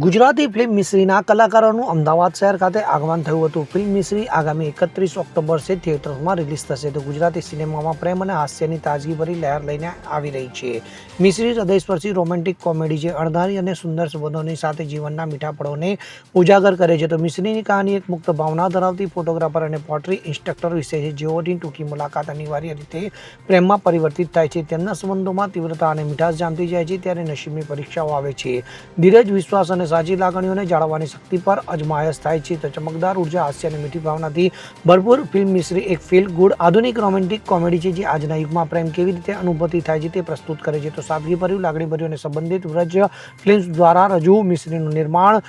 Gujarati film મિશ્રીના કલાકારોનું અમદાવાદ શહેર ખાતે આગમન થયું હતું. ફિલ્મ મિશ્રી આગામી એકત્રીસ ઓક્ટોબર સે થિયેટરમાં રિલીઝ થશે. તો ગુજરાતી સિનેમામાં પ્રેમ અને હાસ્યની તાજગીભરી લહેર લઈને આવી રહી છે. મિશ્રી હૃદયસ્પર્શી રોમેન્ટિક કોમેડી છે અણધારી અને સુંદર સંબંધોની સાથે જીવનના મીઠા પળોને ઉજાગર કરે છે. તો મિશ્રીની કહાની એક મુક્ત ભાવના ધરાવતી ફોટોગ્રાફર અને પોટ્રી ઇન્સ્ટ્રક્ટર વિશે છે. જેઓની ટૂંકી મુલાકાત અનિવાર્ય રીતે પ્રેમમાં પરિવર્તિત થાય છે. તેમના સંબંધોમાં તીવ્રતા અને મીઠાશ જામતી જાય છે. ત્યારે નસીબની પરીક્ષાઓ આવે છે. ધીરજ, વિશ્વાસ અને સાચી લાગણીઓને જાળવવાની શક્તિ પર અજમાયશ થાય છે. તો ચમકદાર ઊર્જા, હાસ્ય અને મીઠી ભાવનાથી ભરપૂર ફિલ્મ મિશ્રી એક ફીલ ગુડ આધુનિક રોમેન્ટિક કોમેડી છે જે આજના યુગમાં પ્રેમ કેવી રીતે અનુભૂતિ થાય છે તે પ્રસ્તુત કરે છે. તો સાદગીભર્યું, લાગણીભર્યું અને સંબંધિત વ્રજ ફિલ્મ્સ દ્વારા રજૂ મિશ્રીનું નિર્માણ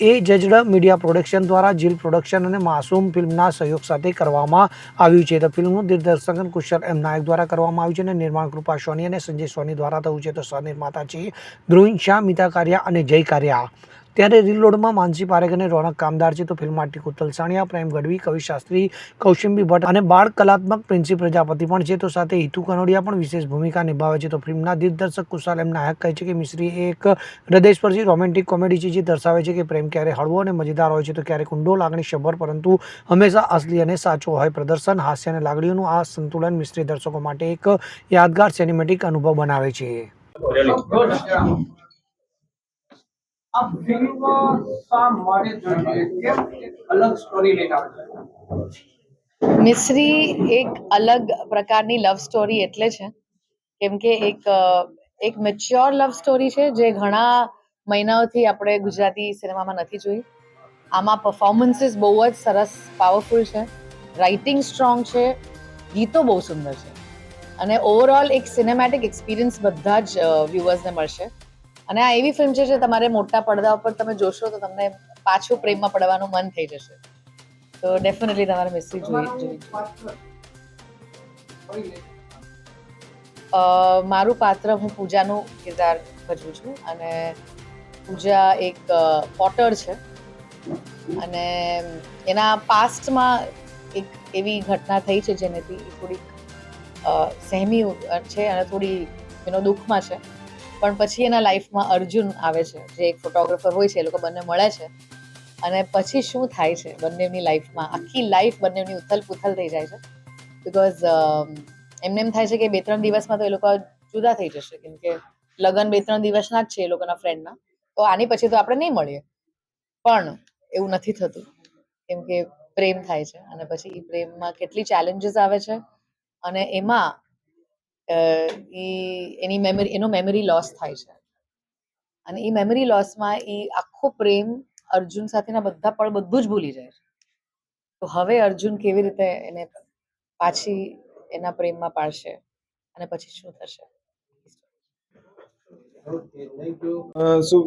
એ જજડ મીડિયા પ્રોડક્શન દ્વારા જીલ પ્રોડક્શન અને માસૂમ ફિલ્મના સહયોગ સાથે કરવામાં આવ્યું છે. તો ફિલ્મનું દિગ્દર્શન કુશલ એમ નાયક દ્વારા કરવામાં આવ્યું છે અને નિર્માણ કૃપા સોની અને સંજય સોની દ્વારા થયું છે. તો સહનિર્માતા છે ધ્રુવિન શાહ, મિતા કારિયા અને જય કારિયા. ત્યારે રીલોડમાં માનસી પારેખ અને રોનક કામદાર છે તો ફિલ્મ માટે કુતલ પ્રેમ ગઢવી, કવિ શાસ્ત્રી, કૌશિંબી ભટ્ટ અને બાળ કલાત્મક પ્રિન્સી પ્રજાપતિ પણ છે. તો સાથે હિતુ કનોડિયા પણ વિશેષ ભૂમિકા નિભાવે છે. તો ફિલ્મના દિગ્દર્શક કુશાલ એમ નાયક કહે છે કે મિશ્રી એક હૃદયસ્પર્શી રોમેન્ટિક કોમેડી છે જે દર્શાવે છે કે પ્રેમ ક્યારે હળવો અને મજેદાર હોય છે તો ક્યારેક ઊંડો લાગણી શબર પરંતુ હંમેશા અસલી અને સાચો હોય. પ્રદર્શન, હાસ્ય અને લાગણીઓનું આ સંતુલન મિશ્રી દર્શકો માટે એક યાદગાર સિનેમેટિક અનુભવ બનાવે છે. આ ફિલ્મ શા માટે જોઈએ? કેમ અલગ સ્ટોરી લઈને આવે મિશ્રી એક અલગ પ્રકારની લવ સ્ટોરી એટલે છે. કેમ કે એક એક મેચ્યોર લવ સ્ટોરી છે જે ઘણા મહિનાઓથી આપણે ગુજરાતી સિનેમામાં નથી જોઈ. આમાં પરફોર્મન્સીસ બહુ જ સરસ પાવરફુલ છે. રાઇટિંગ સ્ટ્રોંગ છે. ગીતો બહુ સુંદર છે. અને ઓવરઓલ એક સિનેમેટિક એક્સપિરિયન્સ બધા જ વ્યુઅર્સને મળશે. અને આ એવી ફિલ્મ છે જે તમારે મોટા પડદા ઉપર તમે જોશો તો તમને પાછું પ્રેમમાં પડવાનું મન થઈ જશે. તો ડેફિનેટલી તમારે મિસ્ત્રી જોઈ મારું પાત્ર હું પૂજાનું કિરદાર ભજવું છું અને પૂજા એક પોટર છે. અને એના પાસ્ટમાં એક એવી ઘટના થઈ છે જેનેથી એ થોડીક સહેમી છે અને થોડી એનો દુઃખમાં છે. પણ પછી એના લાઈફમાં અર્જુન આવે છે, જે એક ફોટોગ્રાફર હોય છે, એ લોકો બંને મળે છે. અને પછી શું થાય છે બંનેની લાઈફમાં? આખી લાઈફ બંનેની ઉથલ પુથલ થઈ જાય છે. બિકોઝ એમને એમ થાય છે કે બે ત્રણ દિવસમાં તો એ લોકો જુદા થઈ જશે. કેમ કે લગ્ન બે ત્રણ દિવસના જ છે એ લોકોના ફ્રેન્ડના તો આની પછી તો આપણે નહીં મળીએ. પણ એવું નથી થતું. કેમ કે પ્રેમ થાય છે. અને પછી એ પ્રેમમાં કેટલી ચેલેન્જીસ આવે છે. અને એમાં અ, એની મેમરી એનો મેમરી લોસ થાય છે. અને એ મેમરી લોસમાં એ આખો પ્રેમ અર્જુન સાથેના બધા પળ બધું જ ભૂલી જાય છે. તો હવે અર્જુન કેવી રીતે એને પાછી એના પ્રેમમાં પાડશે અને પછી શું થશે? શું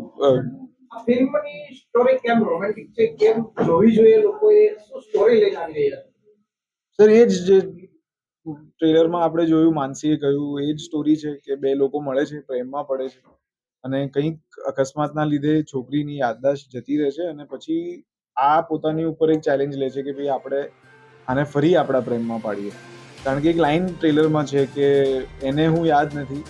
ફિલ્મની સ્ટોરી કેમ રોમેન્ટિક છે? કેમ જોવી જોઈએ લોકોએ? શું સ્ટોરી લઈને આવી રહ્યા સર એ જે ટ્રેલરમાં આપણે જોયું, માનસીએ કહ્યું, એ જ સ્ટોરી છે કે બે લોકો મળે છે, પ્રેમમાં પડે છે. અને કંઈક અકસ્માતના લીધે છોકરીની યાદદાશ્ત જતી રહે છે અને પછી આ પોતાની ઉપર એક ચેલેન્જ લે છે કે ભાઈ આપણે આને ફરી આપણા પ્રેમમાં પાડીએ. કારણ કે એક લાઈન ટ્રેલરમાં છે કે એને હું યાદ નથી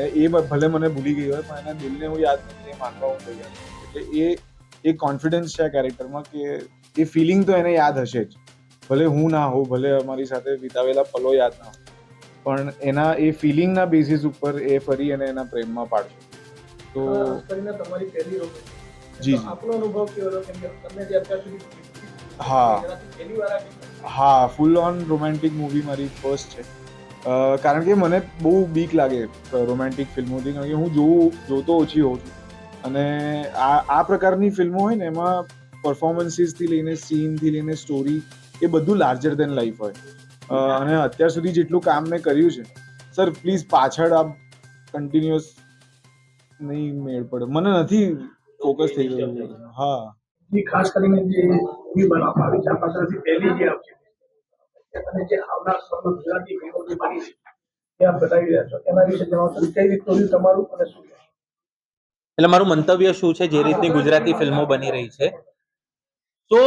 એ એ ભલે મને ભૂલી ગઈ હોય, પણ એના દિલને હું યાદ નથી, એ માનવા હું તૈયાર એટલે એ એક કોન્ફિડન્સ છે આ કેરેક્ટરમાં કે એ ફિલિંગ તો એને યાદ હશે જ. ભલે હું ના હોઉં ભલે અમારી સાથે વિતાવેલા પલો યાદ ના હોય પણ એના એ ફિલિંગના બેઝિસ ઉપર એ ફરી અને એના પ્રેમમાં પાડશે. તો તમારી પહેલી જી, જી. આપણો અનુભવ કેવો રહ્યો? કેમ કે તમે જે અત્યાર સુધી હા. હા ફૂલ ઓન રોમેન્ટિક મૂવી મારી ફર્સ્ટ છે. કારણ કે મને બહુ બીક લાગે રોમેન્ટિક ફિલ્મોથી. કારણ કે હું જોઉં જોતો ઓછી હોઉં છું. અને આ આ પ્રકારની ફિલ્મો હોય ને એમાં પરફોર્મન્સીસથી લઈને સીનથી લઈને સ્ટોરી એ બધું લાર્જર દેન લાઈફ હોય. અને અત્યાર સુધી જેટલું કામ મેં કર્યું છે સર પ્લીઝ પાછળ આ કન્ટિન્યુઅસ નહીં મેળ પડે. મને નથી ફોકસ થઈ ગયું હા. ખાસ કરીને જે મૂવી બનાવવામાં આવી છે આ પાછળથી પહેલી જે આવશે અને જે આવનાર સમય ગુજરાતી ફિલ્મો જે બની છે એ બતાવી રહ્યા છો. એના વિશે જણાવશો કઈ રીતનું તમારું અને શું? એટલે મારું મંતવ્ય શું છે જે રીતની ગુજરાતી ફિલ્મો બની રહી છે? તો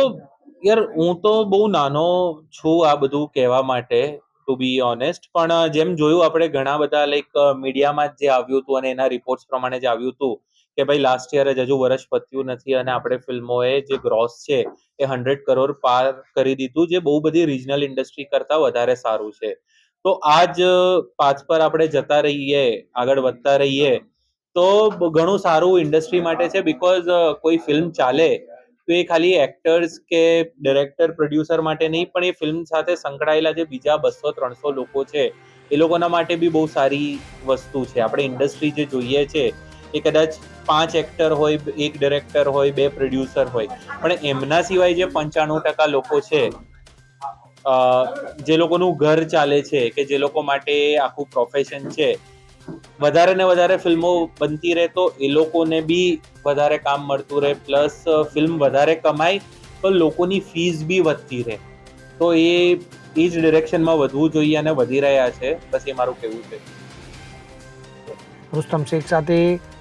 યાર, હું તો બહુ નાનો છું આ બધું કહેવા માટે ટુ બી ઓનેસ્ટ પણ જેમ જોયું આપણે ઘણા બધા લાઈક મીડિયામાં જ આવ્યું હતું અને એના રિપોર્ટ્સ પ્રમાણે જે આવ્યું હતું કે ભાઈ લાસ્ટ યર જ હજુ વર્ષ પત્યું નથી અને આપણે ફિલ્મોએ જે ગ્રોસ છે એ હંડ્રેડ કરોડ પાર કરી દીધું, જે બહુ બધી રિજનલ ઇન્ડસ્ટ્રી કરતાં વધારે સારું છે. તો આ જ પાથ પર આપણે જતા રહીએ, આગળ વધતા રહીએ, તો ઘણું સારું ઇન્ડસ્ટ્રી માટે છે બિકોઝ કોઈ ફિલ્મ ચાલે તો એ ખાલી એક્ટર્સ કે ડિરેક્ટર પ્રોડ્યુસર માટે નહીં, પણ એ ફિલ્મ સાથે સંકળાયેલા જે બીજા બસો, ત્રણસો લોકો છે, એ લોકોના માટે બી બહુ સારી વસ્તુ છે. આપણે ઇન્ડસ્ટ્રી જે જોઈએ છે, એ કદાચ પાંચ એક્ટર હોય, એક ડિરેક્ટર હોય, બે પ્રોડ્યુસર હોય, પણ એમના સિવાય જે પંચાણું ટકા લોકો છે જે લોકોનું ઘર ચાલે છે, કે જે લોકો માટે આખું પ્રોફેશન છે વધારે ને વધારે ફિલ્મો બનતી રહે તો એ લોકોને બી વધારે કામ મળતું રહે. પ્લસ ફિલ્મ વધારે કમાય તો લોકોની ફીસ બી વધતી રહે. તો એ એ જ ડિરેક્શનમાં વધવું જોઈએ અને વધી રહ્યા છે. બસ એ મારું કહેવું છે. રુસ્તમ શેખ સાથે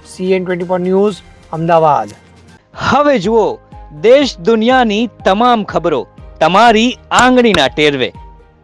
CN twenty four news Ahmedabad. હવે જુઓ દેશ દુનિયાની તમામ ખબરો તમારી આંગળીના ટેરવે.